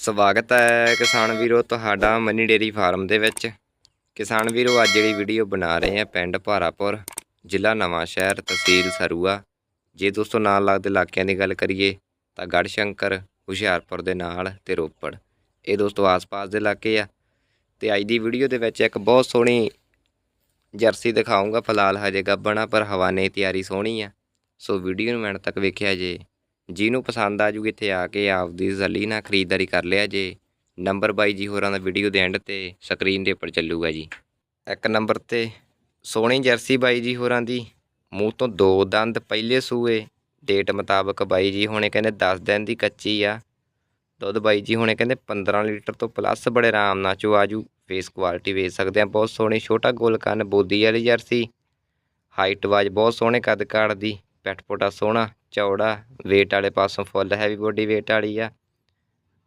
ਸਵਾਗਤ ਹੈ ਕਿਸਾਨ ਵੀਰੋ, ਤੁਹਾਡਾ ਮਨੀ ਡੇਰੀ ਫਾਰਮ ਦੇ ਵਿੱਚ। ਕਿਸਾਨ ਵੀਰੋ, ਅੱਜ ਜਿਹੜੀ ਵੀਡੀਓ ਬਣਾ ਰਹੇ ਹਾਂ ਪਿੰਡ ਭਾਰਾਪੁਰ, ਜ਼ਿਲ੍ਹਾ ਨਵਾਂ ਸ਼ਹਿਰ, ਤਹਿਸੀਲ ਸਰੂਆ। ਜੇ ਦੋਸਤੋ ਨਾਲ ਲੱਗਦੇ ਇਲਾਕਿਆਂ ਦੀ ਗੱਲ ਕਰੀਏ, ਤਾਂ ਗੜਸ਼ੰਕਰ, ਹੁਸ਼ਿਆਰਪੁਰ ਦੇ ਨਾਲ ਤੇ ਰੋਪੜ। ਇਹ ਦੋਸਤੋ ਆਸ-ਪਾਸ ਦੇ ਇਲਾਕੇ ਆ। ਤੇ ਅੱਜ ਦੀ ਵੀਡੀਓ ਦੇ ਵਿੱਚ ਇੱਕ ਬਹੁਤ ਸੋਹਣੀ ਜਰਸੀ ਦਿਖਾਉਂਗਾ ਫਿਲਹਾਲ ਹਜੇ ਗੱਬਣਾ, ਪਰ ਹਵਾਨੇ ਤਿਆਰੀ ਸੋਹਣੀ ਆ। ਸੋ ਵੀਡੀਓ ਨੂੰ ਐਂਡ ਤੱਕ ਵੇਖਿਆ ਜੇ। ਜਿਹਨੂੰ ਪਸੰਦ ਆ ਜੂਗੀ ਇੱਥੇ ਆ ਕੇ ਆਪਦੀ ਜ਼ਲੀ ਨਾਲ ਖਰੀਦਦਾਰੀ ਕਰ ਲਿਆ ਜੇ। ਨੰਬਰ ਬਾਈ ਜੀ ਹੋਰਾਂ ਦਾ ਵੀਡੀਓ ਦੇ ਐਂਡ ਤੇ ਸਕਰੀਨ ਦੇ ਉੱਪਰ ਚੱਲੂਗਾ ਜੀ। ਇੱਕ ਨੰਬਰ ਤੇ ਸੋਹਣੀ ਜਰਸੀ ਬਾਈ ਜੀ ਹੋਰਾਂ ਦੀ। ਮੂੰਹ ਤੋਂ ਦੋ ਦੰਦ ਪਹਿਲੇ ਸੂਏ। ਡੇਟ ਮੁਤਾਬਕ ਬਾਈ ਜੀ ਹੁਣੇ ਕਹਿੰਦੇ 10 ਦਿਨ ਦੀ ਕੱਚੀ ਆ। ਦੁੱਧ ਬਾਈ ਜੀ ਹੁਣੇ ਕਹਿੰਦੇ 15 ਲੀਟਰ ਤੋਂ ਪਲੱਸ ਬੜੇ ਆਰਾਮ ਨਾਲ ਚੋ ਆਜੂ। ਫੇਸ ਕੁਆਲਿਟੀ ਵੇਚ ਸਕਦੇ ਆ। ਬਹੁਤ ਸੋਹਣੀ, ਛੋਟਾ ਗੋਲ ਕੰਨ ਬੋਦੀ ਵਾਲੀ ਜਰਸੀ। ਹਾਈਟ ਵਾਜ ਬਹੁਤ ਸੋਹਣੇ ਕੱਦ ਕਾੜ ਦੀ। ਪੈਟ ਪੋਟਾ ਸੋਹਣਾ। ਚੌੜਾ, weight ਵਾਲੇ ਪਾਸੋਂ ਫੁੱਲ ਹੈਵੀ ਬੋਡੀ weight ਵਾਲੀ ਆ।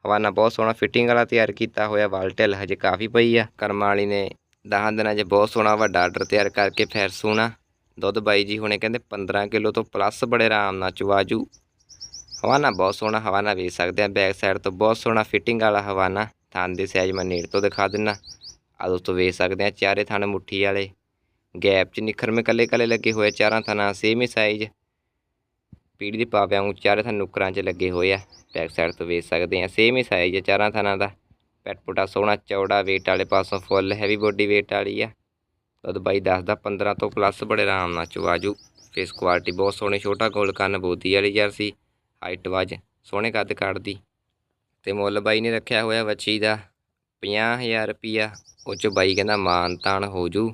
ਹਵਾਨਾ ਬਹੁਤ ਸੋਹਣਾ ਫਿਟਿੰਗ ਵਾਲਾ ਤਿਆਰ ਕੀਤਾ ਹੋਇਆ, ਵਾਲ ਢਿੱਲ ਹਜੇ ਕਾਫੀ ਪਈ ਆ। ਕਰਮਾਂ ਵਾਲੀ ਨੇ ਦਹਾਂ ਦਿਨਾਂ 'ਚ ਬਹੁਤ ਸੋਹਣਾ ਵੱਡਾ ਆਰਡਰ ਤਿਆਰ ਕਰਕੇ ਫਿਰ ਸੋਹਣਾ ਦੁੱਧ ਬਾਈ ਜੀ ਹੁਣੇ ਕਹਿੰਦੇ 15 ਕਿਲੋ ਤੋਂ ਪਲੱਸ ਬੜੇ ਆਰਾਮ ਨਾਲ ਚਵਾਜੂ ਹਵਾਨਾ ਬਹੁਤ ਸੋਹਣਾ, ਹਵਾਨਾ ਵੇਚ ਸਕਦੇ ਆ ਬੈਕ ਸਾਈਡ ਤੋਂ ਬਹੁਤ ਸੋਹਣਾ ਫਿਟਿੰਗ ਵਾਲਾ ਹਵਾਨਾ। ਥਣ ਦੇ ਸਾਈਜ਼ ਮੈਂ ਨੇੜ ਤੋਂ ਦਿਖਾ ਦਿੰਨਾ। ਆ ਦੋਸਤੋ ਵੇਚ ਸਕਦੇ ਆ ਚਾਰੇ ਥਣ ਮੁੱਠੀ ਵਾਲੇ। ਗੈਪ 'ਚ ਨਿਖਰਵੇਂ ਕੱਲੇ ਕੱਲੇ ਲੱਗੇ ਹੋਏ ਚਾਰਾਂ ਥਣਾਂ ਸੇਮ ਹੀ ਸਾਈਜ਼ ਪੀੜੀ ਦੇ ਪਾਵਿਆਂ ਨੂੰ ਚਾਰੇ ਥਣ ਨੁਕਰਾਂ 'ਚ ਲੱਗੇ ਹੋਏ ਆ। ਬੈਕ ਸਾਈਡ ਤੋਂ ਵੇਚ ਸਕਦੇ ਆ ਸੇਮ ਹੀ ਸਾਈਜ਼ ਆ ਚਾਰਾਂ ਥਣਾਂ ਦਾ। ਪੈਟ ਪੁਟਾ ਸੋਹਣਾ, ਚੌੜਾ weight ਵਾਲੇ ਪਾਸੋਂ ਫੁੱਲ ਹੈਵੀ ਬੋਡੀ weight ਵਾਲੀ ਆ। ਦੁੱਧ ਬਾਈ ਦੱਸਦਾ 15 ਤੋਂ ਪਲੱਸ ਬੜੇ ਆਰਾਮ ਨਾਲ ਚਵਾਜੂ ਫੇਸ ਕੁਆਲਿਟੀ ਬਹੁਤ ਸੋਹਣੀ, ਛੋਟਾ ਗੋਲ ਕੰਨ ਬੋਦੀ ਵਾਲੀ ਜਰਸੀ ਹਾਈਟ ਵਾਜ ਸੋਹਣੇ ਕੱਦ ਕੱਢਦੀ। ਤੇ ਮੁੱਲ ਬਾਈ ਨੇ ਰੱਖਿਆ ਹੋਇਆ ਵੱਛੀ ਦਾ 50000 ਰੁਪਿਆ ਉਹ 'ਚ ਬਾਈ ਕਹਿੰਦਾ ਮਾਨ ਤਾਨ ਹੋ ਜੂ।